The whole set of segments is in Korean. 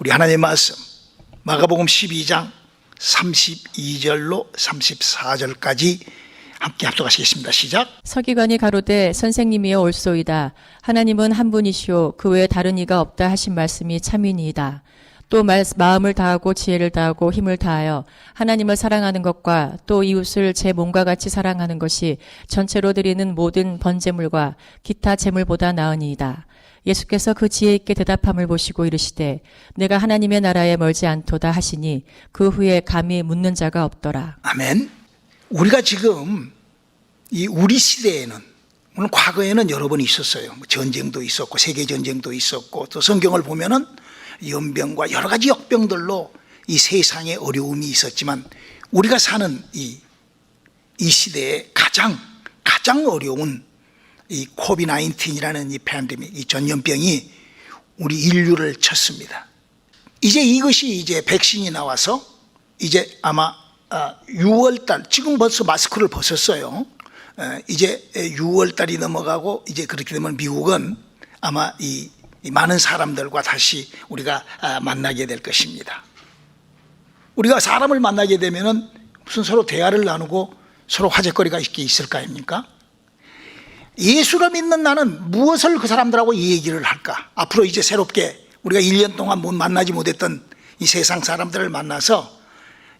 우리 하나님의 말씀 마가복음 12장 32절로 34절까지 함께 합독하시겠습니다. 시작. 서기관이 가로되 선생님이여 올소이다. 하나님은 한 분이시오. 그 외에 다른 이가 없다 하신 말씀이 참이니이다. 또 말- 마음을 다하고 지혜를 다하고 힘을 다하여 하나님을 사랑하는 것과 또 이웃을 제 몸과 같이 사랑하는 것이 전체로 드리는 모든 번제물과 기타 제물보다 나으니이다. 예수께서 그 지혜 있게 대답함을 보시고 이르시되 내가 하나님의 나라에 멀지 않도다 하시니 그 후에 감히 묻는 자가 없더라. 아멘. 우리가 지금 이 우리 시대에는 물론 과거에는 여러 번 있었어요. 뭐 전쟁도 있었고 세계 전쟁도 있었고 또 성경을 보면은 연병과 여러 가지 역병들로 이 세상에 어려움이 있었지만 우리가 사는 이, 이 시대에 가장 가장 어려운 이 코비드 19이라는 이 팬데믹, 이 전염병이 우리 인류를 쳤습니다. 이제 이것이 이제 백신이 나와서 이제 아마 6월달 지금 벌써 마스크를 벗었어요. 에, 이제 6월달이 넘어가고 이제 그렇게 되면 미국은 아마 이, 이 많은 사람들과 다시 우리가 아, 만나게 될 것입니다. 우리가 사람을 만나게 되면은 무슨 서로 대화를 나누고 서로 화제거리가 있게 있을 거 아닙니까? 예수를 믿는 나는 무엇을 그 사람들하고 얘기를 할까? 앞으로 이제 새롭게 우리가 1년 동안 못 만나지 못했던 이 세상 사람들을 만나서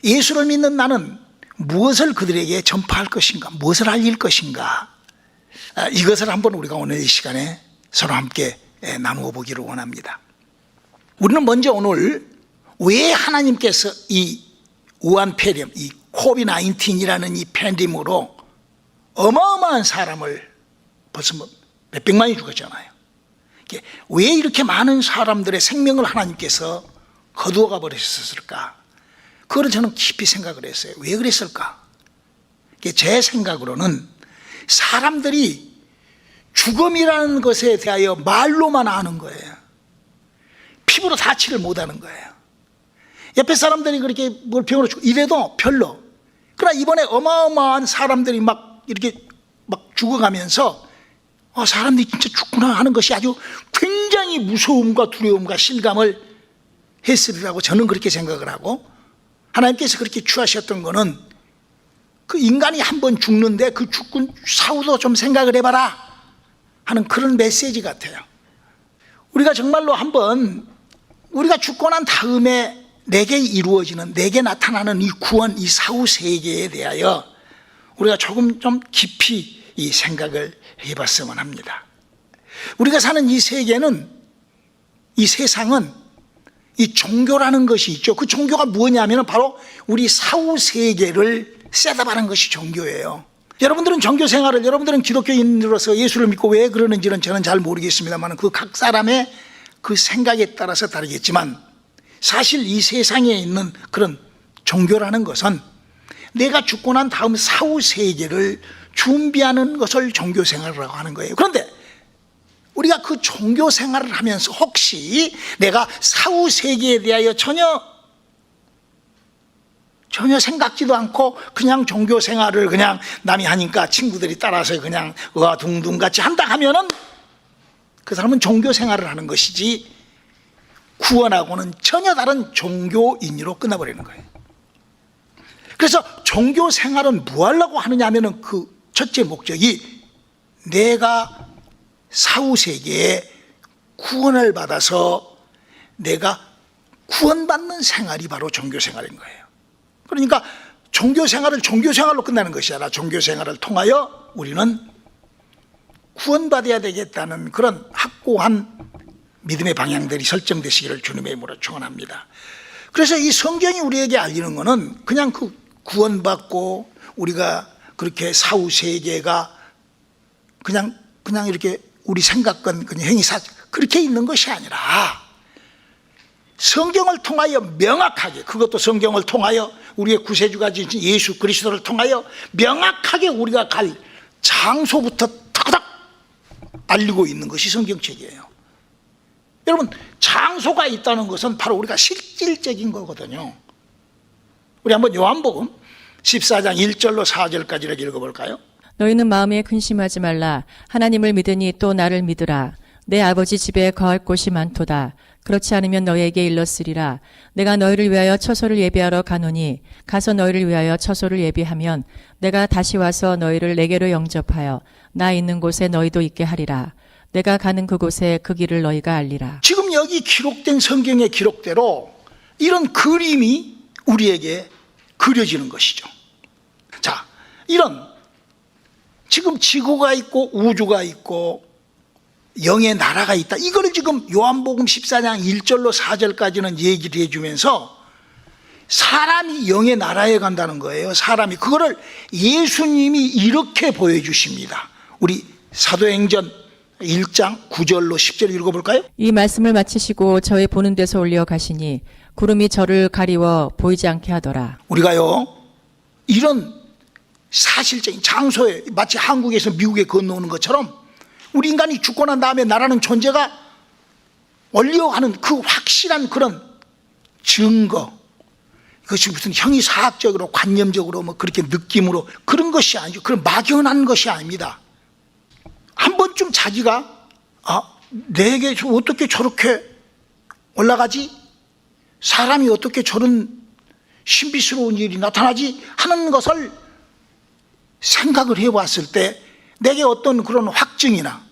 예수를 믿는 나는 무엇을 그들에게 전파할 것인가? 무엇을 알릴 것인가? 아, 이것을 한번 우리가 오늘 이 시간에 서로 함께 예, 나누어 보기를 원합니다. 우리는 먼저 오늘 왜 하나님께서 이 우한 폐렴, 이 코비드 19이라는 이 팬데믹으로 어마어마한 사람을 벌써 뭐 몇백만이 죽었잖아요. 왜 이렇게 많은 사람들의 생명을 하나님께서 거두어가 버리셨을까? 그거를 저는 깊이 생각을 했어요. 왜 그랬을까? 제 생각으로는 사람들이 죽음이라는 것에 대하여 말로만 아는 거예요. 피부로 다치를 못하는 거예요. 옆에 사람들이 그렇게 뭘 병으로 죽 이래도 별로. 그러나 이번에 어마어마한 사람들이 막 이렇게 막 죽어가면서 어, 사람들이 진짜 죽구나 하는 것이 아주 굉장히 무서움과 두려움과 실감을 했으리라고 저는 그렇게 생각을 하고 하나님께서 그렇게 취하셨던 거는 그 인간이 한 번 죽는데 그 죽은 사후도 좀 생각을 해봐라 하는 그런 메시지 같아요. 우리가 정말로 한번 우리가 죽고 난 다음에 내게 이루어지는 내게 나타나는 이 구원 이 사후 세계에 대하여 우리가 조금 좀 깊이 이 생각을 해봤으면 합니다. 우리가 사는 이 세계는 이 세상은 이 종교라는 것이 있죠. 그 종교가 뭐냐면 바로 우리 사후 세계를 셋업하는 것이 종교예요. 여러분들은 종교 생활을 여러분들은 기독교인으로서 예수를 믿고 왜 그러는지는 저는 잘 모르겠습니다만 그 각 사람의 그 생각에 따라서 다르겠지만 사실 이 세상에 있는 그런 종교라는 것은 내가 죽고 난 다음 사후 세계를 준비하는 것을 종교 생활이라고 하는 거예요. 그런데 우리가 그 종교 생활을 하면서 혹시 내가 사후 세계에 대하여 전혀 전혀 생각지도 않고 그냥 종교 생활을 그냥 남이 하니까 친구들이 따라서 그냥 의아둥둥 같이 한다 하면은 그 사람은 종교 생활을 하는 것이지 구원하고는 전혀 다른 종교인으로 끝나버리는 거예요. 그래서 종교 생활은 뭐 하려고 하느냐 하면은 그 첫째 목적이 내가 사후 세계에 구원을 받아서 내가 구원받는 생활이 바로 종교 생활인 거예요. 그러니까 종교 생활을 종교 생활로 끝나는 것이 아니라 종교 생활을 통하여 우리는 구원받아야 되겠다는 그런 확고한 믿음의 방향들이 설정되시기를 주님의 이름으로 축원합니다. 그래서 이 성경이 우리에게 알리는 것은 그냥 그 구원받고 우리가 그렇게 사후 세계가 그냥 그냥 이렇게 우리 생각건 그냥 행위사 그렇게 있는 것이 아니라 성경을 통하여 명확하게 그것도 성경을 통하여 우리의 구세주가 지신 예수 그리스도를 통하여 명확하게 우리가 갈 장소부터 탁탁 알리고 있는 것이 성경책이에요. 여러분 장소가 있다는 것은 바로 우리가 실질적인 거거든요. 우리 한번 요한복음 14장 1절로 4절까지를 읽어볼까요? 너희는 마음에 근심하지 말라. 하나님을 믿으니 또 나를 믿으라. 내 아버지 집에 거할 곳이 많도다. 그렇지 않으면 너희에게 일렀으리라. 내가 너희를 위하여 처소를 예비하러 가노니 가서 너희를 위하여 처소를 예비하면 내가 다시 와서 너희를 내게로 영접하여 나 있는 곳에 너희도 있게 하리라. 내가 가는 그곳에 그 길을 너희가 알리라. 지금 여기 기록된 성경의 기록대로 이런 그림이 우리에게 그려지는 것이죠. 자, 이런 지금 지구가 있고 우주가 있고 영의 나라가 있다. 이거를 지금 요한복음 14장 1절로 4절까지는 얘기를 해주면서 사람이 영의 나라에 간다는 거예요. 사람이. 그거를 예수님이 이렇게 보여주십니다. 우리 사도행전 1장 9절로 10절 읽어볼까요? 이 말씀을 마치시고 저의 보는 데서 올려 가시니 구름이 저를 가리워 보이지 않게 하더라. 우리가요, 이런 사실적인 장소에 마치 한국에서 미국에 건너오는 것처럼 우리 인간이 죽고 난 다음에 나라는 존재가 원리어가는 그 확실한 그런 증거. 그것이 무슨 형이사학적으로 관념적으로 뭐 그렇게 느낌으로 그런 것이 아니죠. 그런 막연한 것이 아닙니다. 한 번쯤 자기가 아, 내게 저 어떻게 저렇게 올라가지? 사람이 어떻게 저런 신비스러운 일이 나타나지? 하는 것을 생각을 해봤을 때 내게 어떤 그런 확증이나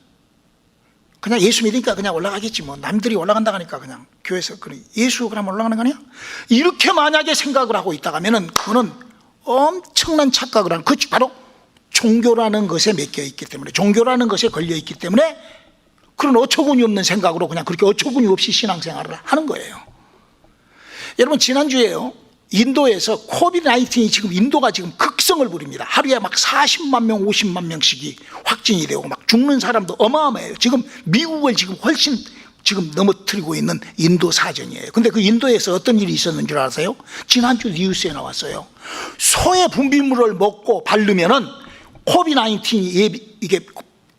그냥 예수 믿으니까 그냥 올라가겠지 뭐 남들이 올라간다 하니까 그냥 교회에서 그래 예수 그럼 올라가는 거 아니야? 이렇게 만약에 생각을 하고 있다가면은 그거는 엄청난 착각을 하는 그것이 바로 종교라는 것에 맡겨 있기 때문에 종교라는 것에 걸려 있기 때문에 그런 어처구니 없는 생각으로 그냥 그렇게 어처구니 없이 신앙생활을 하는 거예요. 여러분 지난주에요. 인도에서 코비드 19이 지금 인도가 지금 극성을 부립니다. 하루에 막 40만 명, 50만 명씩이 확진이 되고 막 죽는 사람도 어마어마해요. 지금 미국을 지금 훨씬 지금 넘어뜨리고 있는 인도 사정이에요. 근데 그 인도에서 어떤 일이 있었는 줄 아세요? 지난주 뉴스에 나왔어요. 소의 분비물을 먹고 바르면은 코비드 19이 이게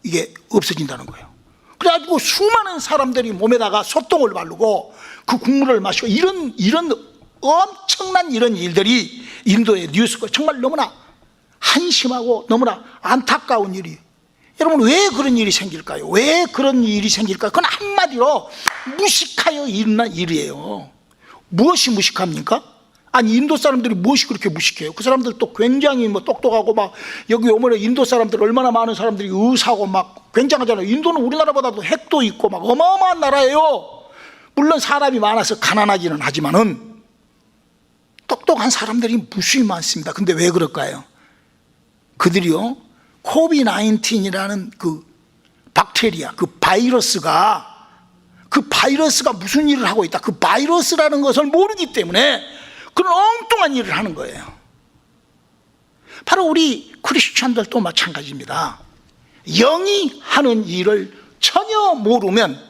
이게 없어진다는 거예요. 그래가지고 수많은 사람들이 몸에다가 소똥을 바르고 그 국물을 마시고 이런 이런 엄청난 이런 일들이 인도의 뉴스가 정말 너무나 한심하고 너무나 안타까운 일이 여러분 왜 그런 일이 생길까요? 왜 그런 일이 생길까요? 그건 한마디로 무식하여 일어난 일이에요. 무엇이 무식합니까? 아니 인도 사람들이 무엇이 그렇게 무식해요? 그 사람들 또 굉장히 뭐 똑똑하고 막 여기 오면 인도 사람들 얼마나 많은 사람들이 의사고 막 굉장하잖아요. 인도는 우리나라보다도 핵도 있고 막 어마어마한 나라예요. 물론 사람이 많아서 가난하기는 하지만은 똑똑한 사람들이 무수히 많습니다. 근데 왜 그럴까요? 그들이요, 코비 19이라는 그 박테리아, 그 바이러스가 그 바이러스가 무슨 일을 하고 있다. 그 바이러스라는 것을 모르기 때문에 그런 엉뚱한 일을 하는 거예요. 바로 우리 크리스찬들도 마찬가지입니다. 영이 하는 일을 전혀 모르면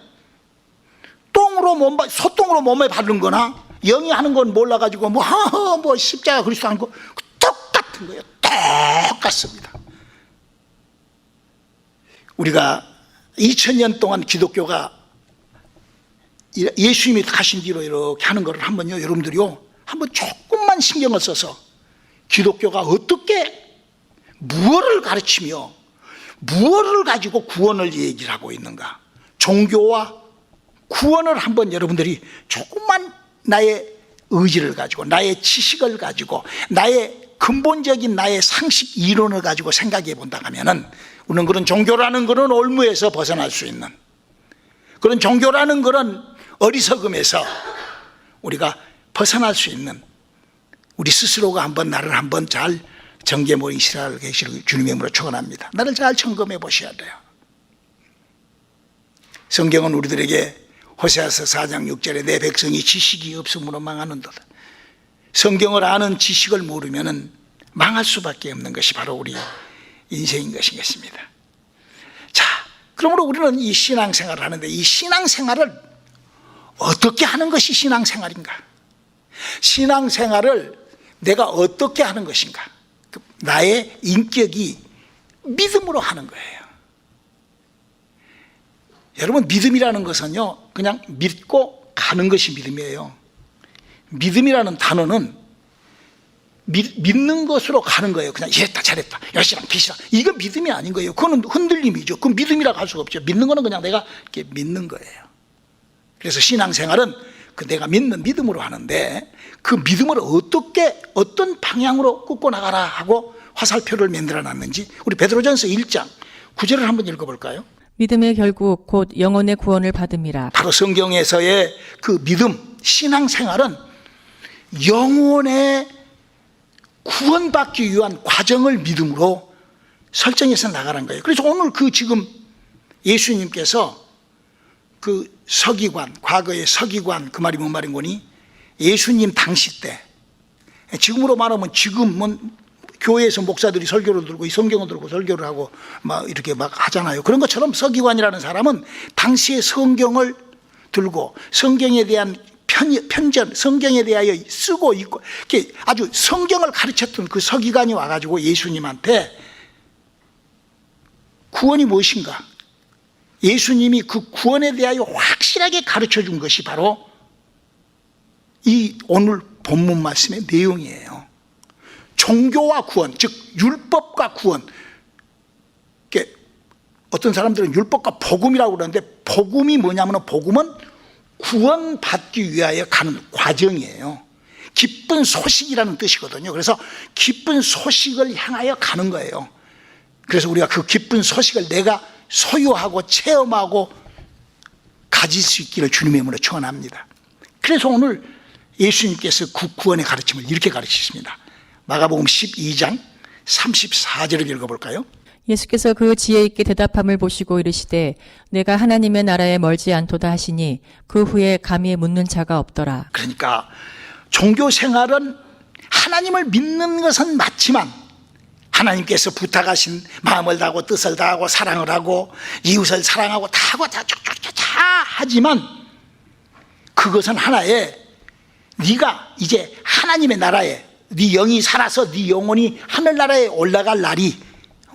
똥으로 몸, 소똥으로 몸에 바른 거나 영이 하는 건 몰라가지고 뭐, 하하, 뭐, 십자가 그리스도 하는 거 똑같은 거예요. 똑같습니다. 우리가 2000년 동안 기독교가 예수님이 가신 뒤로 이렇게 하는 거를 한번요, 여러분들이요, 한번 조금만 신경을 써서 기독교가 어떻게 무엇을 가르치며 무엇을 가지고 구원을 얘기를 하고 있는가? 종교와 구원을 한번 여러분들이 조금만 나의 의지를 가지고 나의 지식을 가지고 나의 근본적인 나의 상식 이론을 가지고 생각해 본다 하면은 우리는 그런 종교라는 그런 올무에서 벗어날 수 있는 그런 종교라는 그런 어리석음에서 우리가 벗어날 수 있는 우리 스스로가 한번 나를 한번 잘 정개모인 시라를 계시를 주님의 이름으로 축원합니다. 나를 잘 점검해 보셔야 돼요. 성경은 우리들에게 호세아서 4장 6절에 내 백성이 지식이 없음으로 망하는도다. 성경을 아는 지식을 모르면은 망할 수밖에 없는 것이 바로 우리 인생인 것이겠습니다. 자, 그러므로 우리는 이 신앙생활을 하는데 이 신앙생활을 어떻게 하는 것이 신앙생활인가? 신앙생활을 내가 어떻게 하는 것인가? 그 나의 인격이 믿음으로 하는 거예요. 여러분, 믿음이라는 것은요, 그냥 믿고 가는 것이 믿음이에요. 믿음이라는 단어는 믿, 믿는 것으로 가는 거예요. 그냥 이랬다, 잘했다, 열심히 계시다. 이건 믿음이 아닌 거예요. 그거는 흔들림이죠. 그 믿음이라고 할 수가 없죠. 믿는 거는 그냥 내가 이렇게 믿는 거예요. 그래서 신앙생활은 그 내가 믿는 믿음으로 하는데 그 믿음을 어떻게 어떤 방향으로 끄고 나가라 하고 화살표를 만들어 놨는지 우리 베드로전서 1장 9절을 한번 읽어 볼까요? 믿음의 결국 곧 영혼의 구원을 받음이라. 바로 성경에서의 그 믿음, 신앙생활은 영혼의 구원받기 위한 과정을 믿음으로 설정해서 나가는 거예요. 그래서 오늘 그 지금 예수님께서 그 서기관, 과거의 서기관, 그 말이 뭔 말인 거니? 예수님 당시 때, 지금으로 말하면 지금은 교회에서 목사들이 설교를 들고 이 성경을 들고 설교를 하고 막 이렇게 막 하잖아요. 그런 것처럼 서기관이라는 사람은 당시의 성경을 들고 성경에 대한 편, 편전, 성경에 대하여 쓰고 있고 이렇게 아주 성경을 가르쳤던 그 서기관이 와가지고 예수님한테 구원이 무엇인가? 예수님이 그 구원에 대하여 확실하게 가르쳐 준 것이 바로 이 오늘 본문 말씀의 내용이에요. 종교와 구원, 즉 율법과 구원. 이게 어떤 사람들은 율법과 복음이라고 그러는데 복음이 뭐냐면 복음은 구원받기 위하여 가는 과정이에요. 기쁜 소식이라는 뜻이거든요. 그래서 기쁜 소식을 향하여 가는 거예요. 그래서 우리가 그 기쁜 소식을 내가 소유하고 체험하고 가질 수 있기를 주님의 이름으로 축원합니다. 그래서 오늘 예수님께서 그 구원의 가르침을 이렇게 가르치십니다. 마가복음 12장 34절을 읽어볼까요? 예수께서 그 지혜 있게 대답함을 보시고 이르시되 내가 하나님의 나라에 멀지 않도다 하시니 그 후에 감히 묻는 자가 없더라. 그러니까 종교 생활은 하나님을 믿는 것은 맞지만 하나님께서 부탁하신 마음을 다하고 뜻을 다하고 사랑을 하고 이웃을 사랑하고 다 하고 다, 다, 다, 다 하지만 그것은 하나의 네가 이제 하나님의 나라에 네 영이 살아서 네 영혼이 하늘나라에 올라갈 날이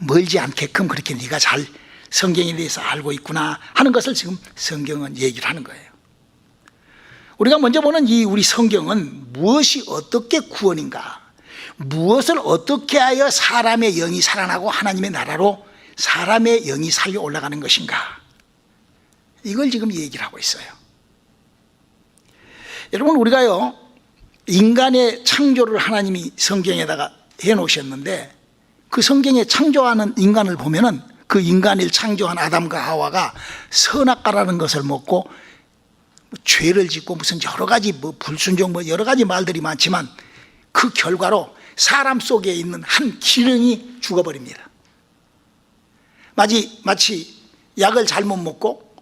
멀지 않게끔 그렇게 네가 잘 성경에 대해서 알고 있구나 하는 것을 지금 성경은 얘기를 하는 거예요. 우리가 먼저 보는 이 우리 성경은 무엇이 어떻게 구원인가, 무엇을 어떻게 하여 사람의 영이 살아나고 하나님의 나라로 사람의 영이 살려 올라가는 것인가, 이걸 지금 얘기를 하고 있어요. 여러분, 우리가요, 인간의 창조를 하나님이 성경에다가 해 놓으셨는데, 그 성경에 창조하는 인간을 보면은 그 인간을 창조한 아담과 하와가 선악과라는 것을 먹고 죄를 짓고 무슨 여러 가지 뭐 불순종 뭐 여러 가지 말들이 많지만 그 결과로 사람 속에 있는 한 기능이 죽어버립니다. 마치 마치 약을 잘못 먹고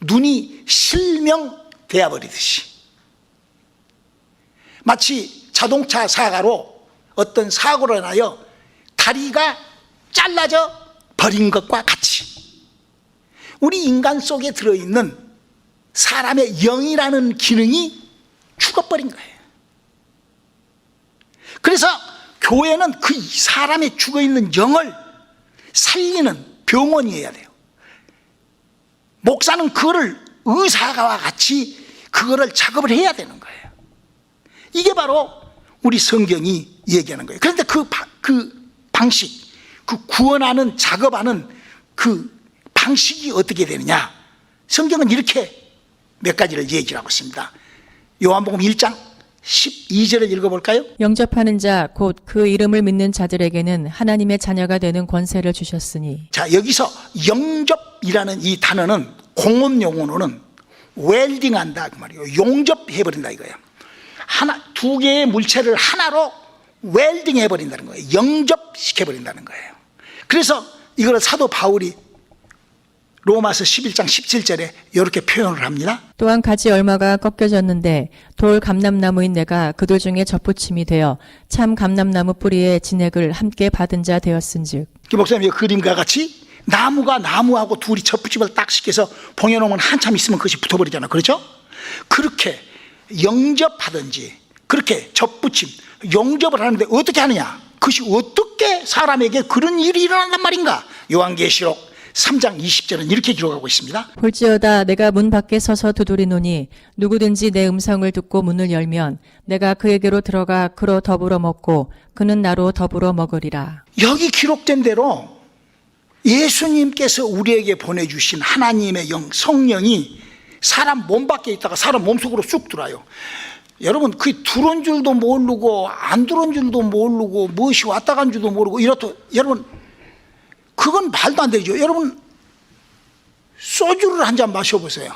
눈이 실명 되어 버리듯이 마치 자동차 사고로 어떤 사고로 인하여 다리가 잘라져 버린 것과 같이 우리 인간 속에 들어있는 사람의 영이라는 기능이 죽어버린 거예요. 그래서 교회는 그 사람의 죽어있는 영을 살리는 병원이어야 돼요. 목사는 그거를 의사와 같이 그거를 작업을 해야 되는 거예요. 이게 바로 우리 성경이 얘기하는 거예요. 그런데 그, 바- 그 방식, 그 구원하는 작업하는 그 방식이 어떻게 되느냐? 성경은 이렇게 몇 가지를 얘기를 하고 있습니다. 요한복음 1장 12절을 읽어볼까요? 영접하는 자 곧 그 이름을 믿는 자들에게는 하나님의 자녀가 되는 권세를 주셨으니 자, 여기서 영접이라는 이 단어는 공업 용어로는 웰딩한다 그 말이에요. 용접해버린다 이거예요. 하나 두 개의 물체를 하나로 웰딩 해버린다는 거예요. 영접시켜 버린다는 거예요. 그래서 이걸 사도 바울이 로마서 11장 17절에 이렇게 표현을 합니다. 또한 가지 얼마가 꺾여졌는데 돌 감람나무인 내가 그들 중에 접붙임이 되어 참 감람나무 뿌리에 진액을 함께 받은 자 되었은즉 그 목사님 이 그림과 같이 나무가 나무하고 둘이 접붙임을 딱 시켜서 봉해놓으면 한참 있으면 그것이 붙어버리잖아. 그렇죠? 그렇게 영접하든지 그렇게 접붙임, 용접을 하는데 어떻게 하느냐? 그것이 어떻게 사람에게 그런 일이 일어난단 말인가? 요한계시록 3장 20절은 이렇게 기록하고 있습니다. 볼지어다 내가 문 밖에 서서 두드리노니 누구든지 내 음성을 듣고 문을 열면 내가 그에게로 들어가 그로 더불어 먹고 그는 나로 더불어 먹으리라 여기 기록된 대로 예수님께서 우리에게 보내주신 하나님의 영, 성령이 사람 몸 밖에 있다가 사람 몸속으로 쑥 들어와요. 여러분 그 들어온 줄도 모르고 안 들어온 줄도 모르고 무엇이 왔다 간 줄도 모르고 이렇다 여러분 그건 말도 안 되죠. 여러분 소주를 한 잔 마셔보세요.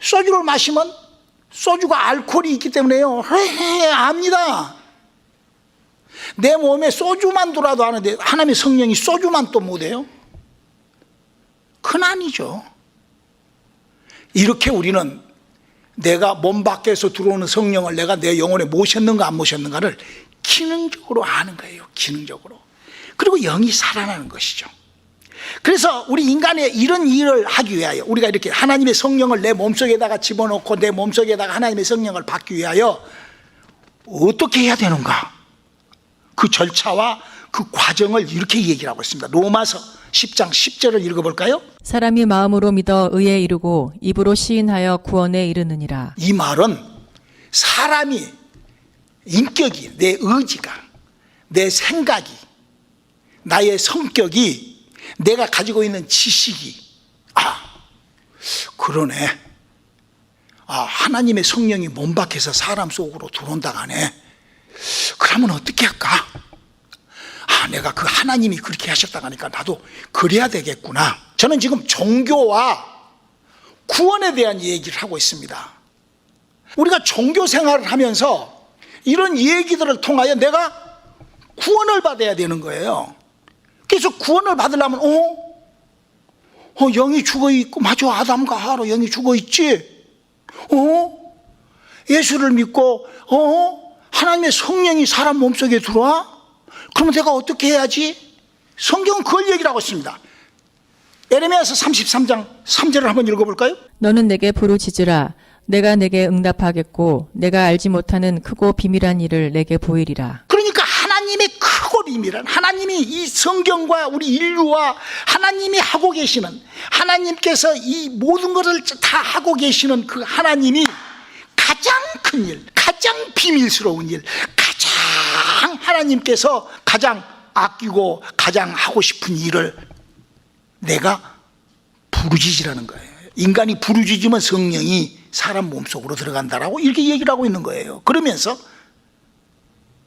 소주를 마시면 소주가 알코올이 있기 때문에요. 헤헤 압니다. 내 몸에 소주만 들어도 아는데 하나님의 성령이 소주만 또 못해요? 큰아니죠. 이렇게 우리는 내가 몸 밖에서 들어오는 성령을 내가 내 영혼에 모셨는가 안 모셨는가를 기능적으로 아는 거예요. 기능적으로. 그리고 영이 살아나는 것이죠. 그래서 우리 인간의 이런 일을 하기 위하여 우리가 이렇게 하나님의 성령을 내 몸속에다가 집어넣고 내 몸속에다가 하나님의 성령을 받기 위하여 어떻게 해야 되는가? 그 절차와 그 과정을 이렇게 얘기를 하고 있습니다. 로마서 10장 10절을 읽어볼까요? 사람이 마음으로 믿어 의에 이르고 입으로 시인하여 구원에 이르느니라. 이 말은 사람이 인격이 내 의지가 내 생각이 나의 성격이 내가 가지고 있는 지식이 아 그러네 아 하나님의 성령이 몸 밖에서 사람 속으로 들어온다 하네 그러면 어떻게 할까 아 내가 그 하나님이 그렇게 하셨다 하니까 나도 그래야 되겠구나 저는 지금 종교와 구원에 대한 얘기를 하고 있습니다 우리가 종교 생활을 하면서 이런 얘기들을 통하여 내가 구원을 받아야 되는 거예요. 그래서 구원을 받으려면, 어? 어, 영이 죽어 있고, 맞아, 아담과 하로 영이 죽어 있지? 어? 예수를 믿고, 어? 하나님의 성령이 사람 몸속에 들어와? 그러면 내가 어떻게 해야지? 성경은 그걸 얘기를 하고 있습니다. 에레미야서 33장 3절을 한번 읽어볼까요? 너는 내게 부르짖으라. 내가 내게 응답하겠고 내가 알지 못하는 크고 비밀한 일을 내게 보이리라. 그러니까 하나님의 크고 비밀한 하나님이 이 성경과 우리 인류와 하나님이 하고 계시는 하나님께서 이 모든 것을 다 하고 계시는 그 하나님이 가장 큰 일, 가장 비밀스러운 일, 가장 하나님께서 가장 아끼고 가장 하고 싶은 일을 내가 부르짖으라는 거예요. 인간이 부르짖으면 성령이 사람 몸속으로 들어간다라고 이렇게 얘기를 하고 있는 거예요. 그러면서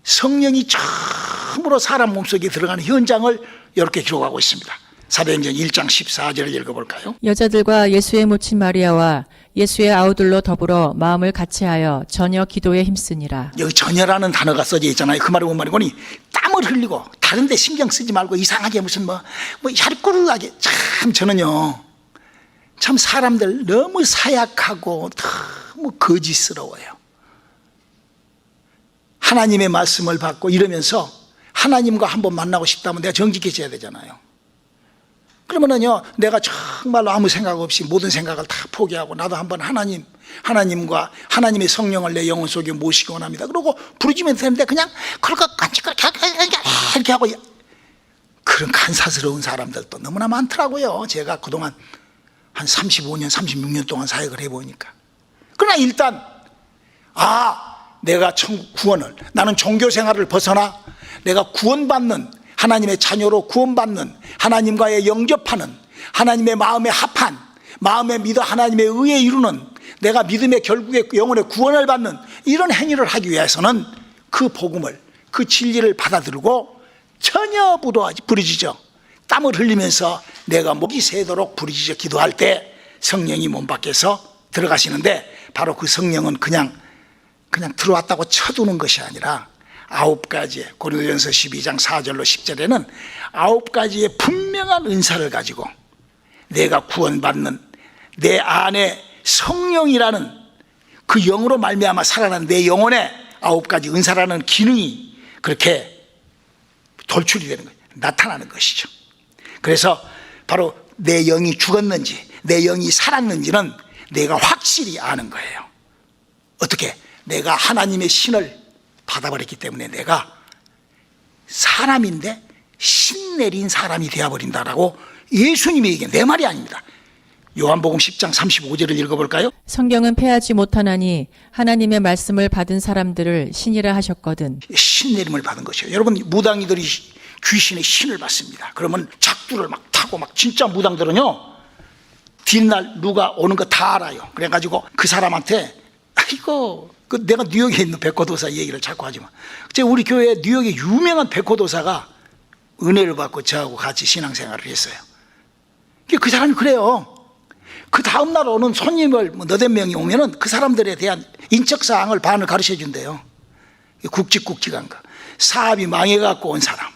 성령이 처음으로 사람 몸속에 들어가는 현장을 이렇게 기록하고 있습니다. 사도행전 1장 14절을 읽어볼까요? 여자들과 예수의 모친 마리아와 예수의 아우들로 더불어 마음을 같이하여 전혀 기도에 힘쓰니라. 여기 전혀라는 단어가 써져 있잖아요. 그 말이 뭔 말이거니? 땀을 흘리고 다른 데 신경 쓰지 말고 이상하게 무슨 뭐, 뭐 얄꾸르하게 참 저는요. 참 사람들 너무 사약하고 너무 거짓스러워요. 하나님의 말씀을 받고 이러면서 하나님과 한번 만나고 싶다면 내가 정직해져야 되잖아요. 그러면은요, 내가 정말로 아무 생각 없이 모든 생각을 다 포기하고 나도 한번 하나님, 하나님과 하나님의 성령을 내 영혼 속에 모시기 원합니다. 그러고 부르짖으면 되는데 그냥 것 같이 이렇게 하고 그런 간사스러운 사람들도 너무나 많더라고요. 제가 그동안 한 35년, 36년 동안 사역을 해보니까. 그러나 일단, 아, 내가 구원을, 나는 종교 생활을 벗어나 내가 구원받는 하나님의 자녀로 구원받는 하나님과의 영접하는 하나님의 마음에 합한 마음에 믿어 하나님의 의에 이루는 내가 믿음의 결국에 영혼의 구원을 받는 이런 행위를 하기 위해서는 그 복음을 그 진리를 받아들고 전혀 부도하지 부르짖어 땀을 흘리면서 내가 목이 새도록 부르짖어 기도할 때 성령이 몸 밖에서 들어가시는데 바로 그 성령은 그냥 그냥 들어왔다고 쳐두는 것이 아니라 아홉 가지의 고린도전서 12장 4절로 10절에는 아홉 가지의 분명한 은사를 가지고 내가 구원받는 내 안에 성령이라는 그 영으로 말미암아 살아난 내 영혼에 아홉 가지 은사라는 기능이 그렇게 돌출이 되는 거예요. 나타나는 것이죠. 그래서 바로 내 영이 죽었는지 내 영이 살았는지는 내가 확실히 아는 거예요. 어떻게? 내가 하나님의 신을 받아버렸기 때문에 내가 사람인데 신 내린 사람이 되어버린다라고 예수님이 얘기한 내 말이 아닙니다. 요한복음 10장 35절을 읽어볼까요? 성경은 패하지 못하나니 하나님의 말씀을 받은 사람들을 신이라 하셨거든. 신 내림을 받은 것이에요. 여러분 무당이들이 귀신의 신을 받습니다. 그러면 작두를 막 타고 막 진짜 무당들은요 뒷날 누가 오는 거 다 알아요. 그래가지고 그 사람한테 아이고 그 내가 뉴욕에 있는 백호도사 얘기를 자꾸 하지 마. 제 우리 교회 뉴욕에 유명한 백호도사가 은혜를 받고 저하고 같이 신앙생활을 했어요. 그 사람이 그래요. 그 다음 날 오는 손님을 뭐 너댓 명이 오면은 그 사람들에 대한 인적 사항을 반을 가르쳐 준대요. 굵직굵직한 거. 사업이 망해갖고 온 사람.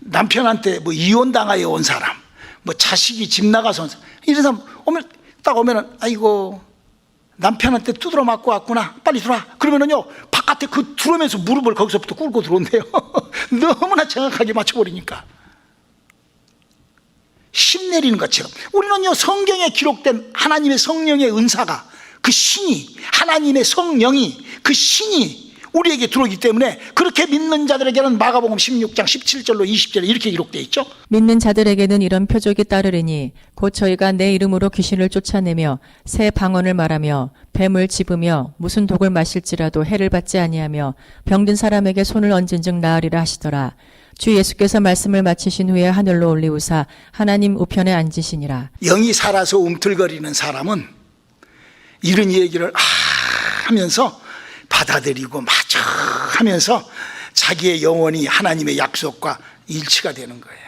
남편한테 뭐 이혼 당하여 온 사람. 뭐 자식이 집 나가서 온 사람. 이런 사람 오면, 딱 오면은, 아이고, 남편한테 두드러 맞고 왔구나. 빨리 들어와. 그러면은요, 바깥에 그 들어오면서 무릎을 거기서부터 꿇고 들어온대요. 너무나 정확하게 맞춰버리니까. 힘내리는 것처럼 우리는요 성경에 기록된 하나님의 성령의 은사가 그 신이 하나님의 성령이 그 신이 우리에게 들어오기 때문에 그렇게 믿는 자들에게는 마가복음 16장 17절로 20절에 이렇게 기록되어 있죠 믿는 자들에게는 이런 표적이 따르리니 곧 저희가 내 이름으로 귀신을 쫓아내며 새 방언을 말하며 뱀을 집으며 무슨 독을 마실지라도 해를 받지 아니하며 병든 사람에게 손을 얹은 즉 나으리라 하시더라. 주 예수께서 말씀을 마치신 후에 하늘로 올리우사 하나님 우편에 앉으시니라. 영이 살아서 움틀거리는 사람은 이런 얘기를 아 하면서 받아들이고 맞아 하면서 자기의 영혼이 하나님의 약속과 일치가 되는 거예요.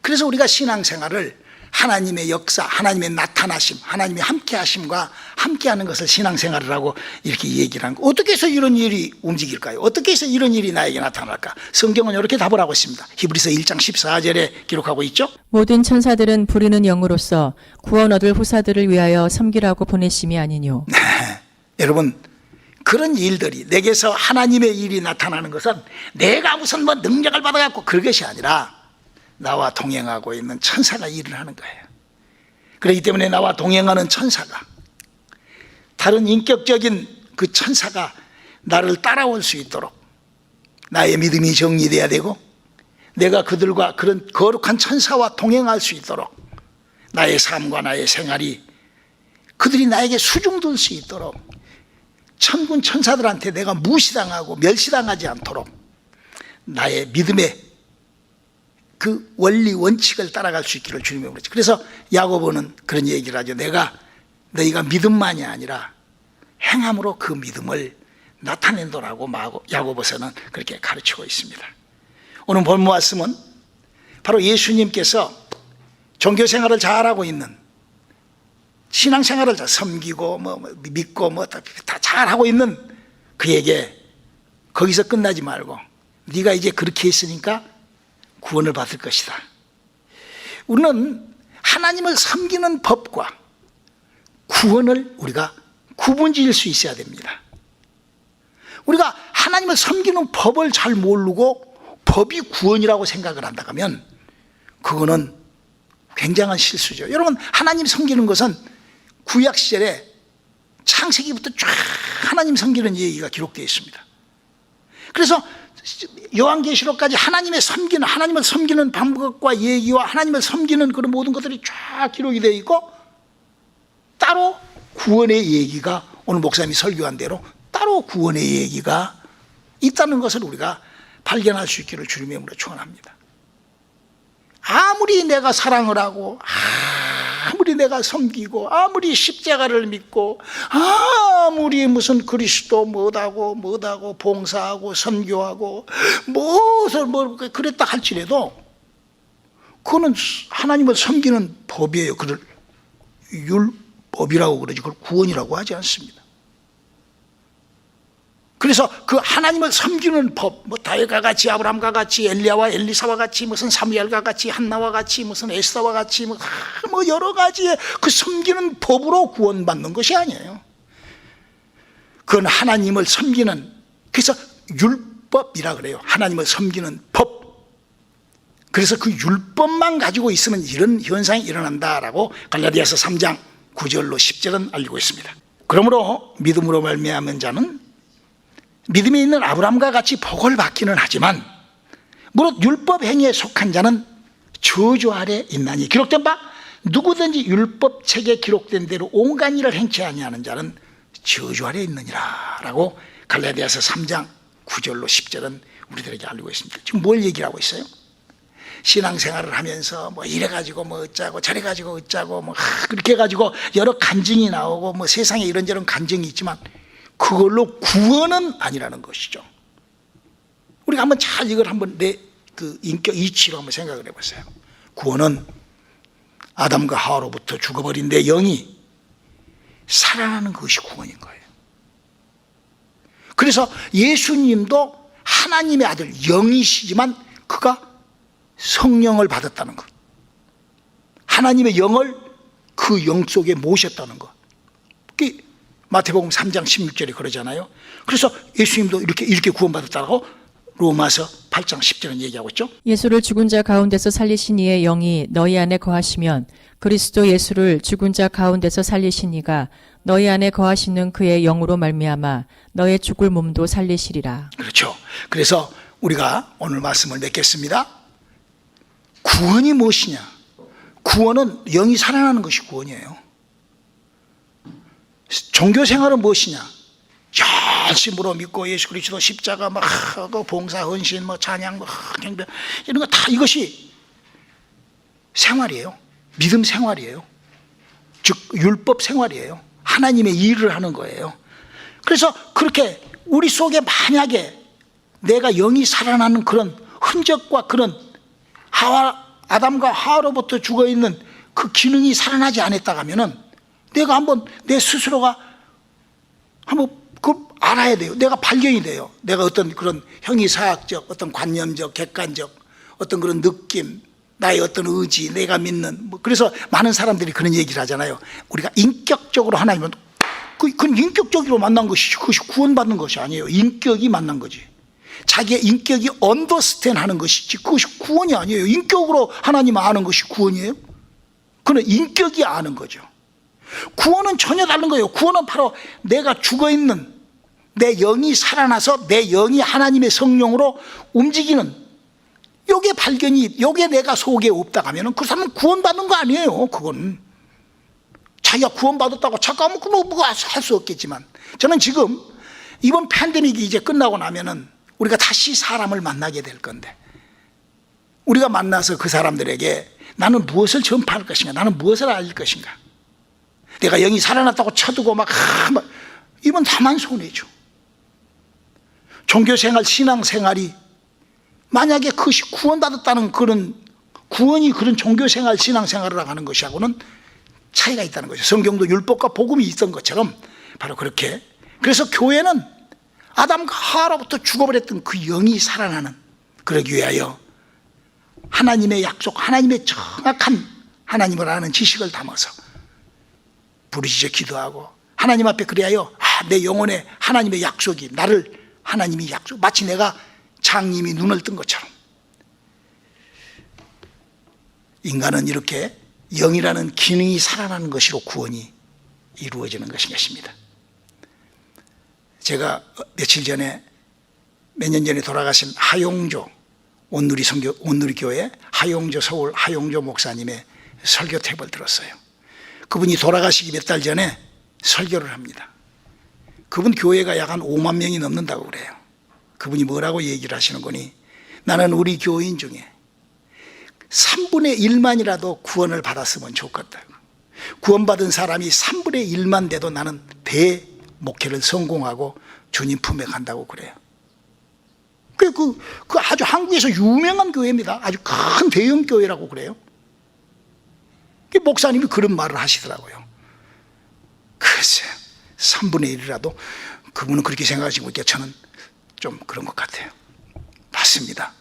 그래서 우리가 신앙생활을 하나님의 역사, 하나님의 나타나심, 하나님의 함께하심과 함께하는 것을 신앙생활이라고 이렇게 얘기를 한 거. 어떻게 해서 이런 일이 움직일까요? 어떻게 해서 이런 일이 나에게 나타날까? 성경은 이렇게 답을 하고 있습니다. 히브리서 1장 14절에 기록하고 있죠. 모든 천사들은 부리는 영으로서 구원 얻을 후사들을 위하여 섬기라고 보내심이 아니뇨. 여러분 그런 일들이 내게서 하나님의 일이 나타나는 것은 내가 무슨 뭐 능력을 받아갖고 그런 것이 아니라 나와 동행하고 있는 천사가 일을 하는 거예요. 그렇기 때문에 나와 동행하는 천사가 다른 인격적인 그 천사가 나를 따라올 수 있도록 나의 믿음이 정리돼야 되고 내가 그들과 그런 거룩한 천사와 동행할 수 있도록 나의 삶과 나의 생활이 그들이 나에게 수중들 수 있도록 천군 천사들한테 내가 무시당하고 멸시당하지 않도록 나의 믿음의 그 원리 원칙을 따라갈 수 있기를 주님이 그랬죠. 그래서 야고보는 그런 얘기를 하죠. 내가 너희가 믿음만이 아니라 행함으로 그 믿음을 나타낸다라고 야고보서는 그렇게 가르치고 있습니다. 오늘 본 말씀은 바로 예수님께서 종교 생활을 잘하고 있는 신앙생활을 잘 섬기고 뭐 믿고 뭐다 잘하고 있는 그에게 거기서 끝나지 말고 네가 이제 그렇게 했으니까 구원을 받을 것이다. 우리는 하나님을 섬기는 법과 구원을 우리가 구분지을 수 있어야 됩니다. 우리가 하나님을 섬기는 법을 잘 모르고 법이 구원이라고 생각을 한다 하면 그거는 굉장한 실수죠. 여러분 하나님 섬기는 것은 구약 시절에 창세기부터 쫙 하나님 섬기는 얘기가 기록되어 있습니다. 그래서 요한계시록까지 하나님의 섬기는 하나님을 섬기는 방법과 얘기와 하나님을 섬기는 그런 모든 것들이 쫙 기록이 되어 있고 따로 구원의 얘기가 오늘 목사님이 설교한 대로 따로 구원의 얘기가 있다는 것을 우리가 발견할 수 있기를 주님의 이름으로 축원합니다. 아무리 내가 사랑을 하고 아무리 내가 섬기고 아무리 십자가를 믿고 아무리 무슨 그리스도 뭐다고 뭐다고 봉사하고 선교하고 무엇을 뭐 그랬다 할지라도 그거는 하나님을 섬기는 법이에요. 그를 율법이라고 그러지 그걸 구원이라고 하지 않습니다. 그래서 그 하나님을 섬기는 법, 뭐 다윗과 같이 아브라함과 같이 엘리야와 엘리사와 같이 무슨 사무엘과 같이 한나와 같이 무슨 에스더와 같이 뭐, 뭐 여러 가지의 그 섬기는 법으로 구원받는 것이 아니에요. 그건 하나님을 섬기는 그래서 율법이라 그래요. 하나님을 섬기는 법. 그래서 그 율법만 가지고 있으면 이런 현상이 일어난다라고 갈라디아서 3장 9절로 10절은 알리고 있습니다. 그러므로 믿음으로 말미암은 자는 믿음에 있는 아브람과 같이 복을 받기는 하지만 무릇 율법 행위에 속한 자는 저주 아래 있나니 기록된 바 누구든지 율법 책에 기록된 대로 온갖 일을 행치 아니하는 자는 저주 아래 있느니라라고 갈라디아서 3장 9절로 10절은 우리들에게 알리고 있습니다. 지금 뭘 얘기하고 있어요? 신앙생활을 하면서 뭐 이래 가지고 뭐 어쩌고 저래 가지고 어쩌고 뭐 하, 그렇게 해 가지고 여러 간증이 나오고 뭐 세상에 이런저런 간증이 있지만 그걸로 구원은 아니라는 것이죠. 우리가 한번 잘 이걸 한번 내 그 인격 이치로 한번 생각을 해보세요. 구원은 아담과 하와로부터 죽어버린 내 영이 살아나는 것이 구원인 거예요. 그래서 예수님도 하나님의 아들 영이시지만 그가 성령을 받았다는 것. 하나님의 영을 그 영 속에 모셨다는 것. 마태복음 3장 16절에 그러잖아요. 그래서 예수님도 이렇게 이렇게 구원받았다고 로마서 8장 10절은 얘기하고 있죠. 예수를 죽은 자 가운데서 살리신 이의 영이 너희 안에 거하시면 그리스도 예수를 죽은 자 가운데서 살리신 이가 너희 안에 거하시는 그의 영으로 말미암아 너의 죽을 몸도 살리시리라. 그렇죠. 그래서 우리가 오늘 말씀을 맺겠습니다. 구원이 무엇이냐? 구원은 영이 살아나는 것이 구원이에요. 종교 생활은 무엇이냐? 열심으로 믿고 예수 그리스도 십자가 막 하고 봉사 헌신 뭐 찬양 뭐 경배 이런 거 다 이것이 생활이에요. 믿음 생활이에요. 즉 율법 생활이에요. 하나님의 일을 하는 거예요. 그래서 그렇게 우리 속에 만약에 내가 영이 살아나는 그런 흔적과 그런 하와 아담과 하와로부터 죽어 있는 그 기능이 살아나지 않았다 하면은 내가 한번 내 스스로가 한번 그 알아야 돼요. 내가 발견이 돼요. 내가 어떤 그런 형이사학적, 어떤 관념적, 객관적, 어떤 그런 느낌, 나의 어떤 의지, 내가 믿는. 뭐 그래서 많은 사람들이 그런 얘기를 하잖아요. 우리가 인격적으로 하나님은 그, 그건 인격적으로 만난 것이 그것이 구원받는 것이 아니에요. 인격이 만난 거지. 자기의 인격이 언더스탠 하는 것이지 그것이 구원이 아니에요. 인격으로 하나님 아는 것이 구원이에요. 그는 인격이 아는 거죠. 구원은 전혀 다른 거예요. 구원은 바로 내가 죽어 있는 내 영이 살아나서 내 영이 하나님의 성령으로 움직이는 요게 발견이 요게 내가 속에 없다 하면은 그 사람은 구원받는 거 아니에요. 그건 자기가 구원받았다고 잠깐만 그뭐 뭐가 할수 없겠지만 저는 지금 이번 팬데믹이 이제 끝나고 나면은 우리가 다시 사람을 만나게 될 건데 우리가 만나서 그 사람들에게 나는 무엇을 전파할 것인가 나는 무엇을 알릴 것인가 내가 영이 살아났다고 쳐두고 막, 하, 막 이건 다만 손해죠. 종교생활, 신앙생활이 만약에 그것이 구원받았다는 그런 구원이 그런 종교생활, 신앙생활을 하는 것하고는 차이가 있다는 거죠. 성경도 율법과 복음이 있던 것처럼 바로 그렇게. 그래서 교회는 아담과 하와로부터 죽어버렸던 그 영이 살아나는 그러기 위하여 하나님의 약속, 하나님의 정확한 하나님을 아는 지식을 담아서 부르짖어 기도하고 하나님 앞에 그리하여 아, 내 영혼에 하나님의 약속이 나를 하나님이 약속 마치 내가 장님이 눈을 뜬 것처럼 인간은 이렇게 영이라는 기능이 살아나는 것으로 구원이 이루어지는 것인 것입니다. 제가 며칠 전에 몇 년 전에 돌아가신 하용조 온누리 성교 온누리 교회 하용조 서울 하용조 목사님의 설교 탭을 들었어요. 그분이 돌아가시기 몇 달 전에 설교를 합니다. 그분 교회가 약 한 5만 명이 넘는다고 그래요. 그분이 뭐라고 얘기를 하시는 거니 나는 우리 교인 중에 3분의 1만이라도 구원을 받았으면 좋겠다고. 구원받은 사람이 3분의 1만 돼도 나는 대 목회를 성공하고 주님 품에 간다고 그래요. 그, 그, 그 아주 한국에서 유명한 교회입니다. 아주 큰 대형 교회라고 그래요. 그 목사님이 그런 말을 하시더라고요. 글쎄, 3분의 1이라도 그분은 그렇게 생각하시고 있게 저는 좀 그런 것 같아요. 맞습니다.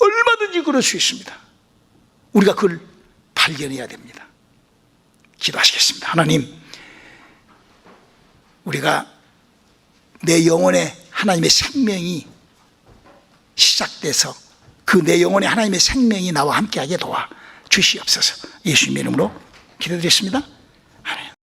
얼마든지 그럴 수 있습니다. 우리가 그걸 발견해야 됩니다. 기도하시겠습니다. 하나님, 우리가 내 영혼에 하나님의 생명이 시작돼서 그 내 영혼에 하나님의 생명이 나와 함께하게 도와 주시옵소서. 예수님의 이름으로 기도드렸습니다.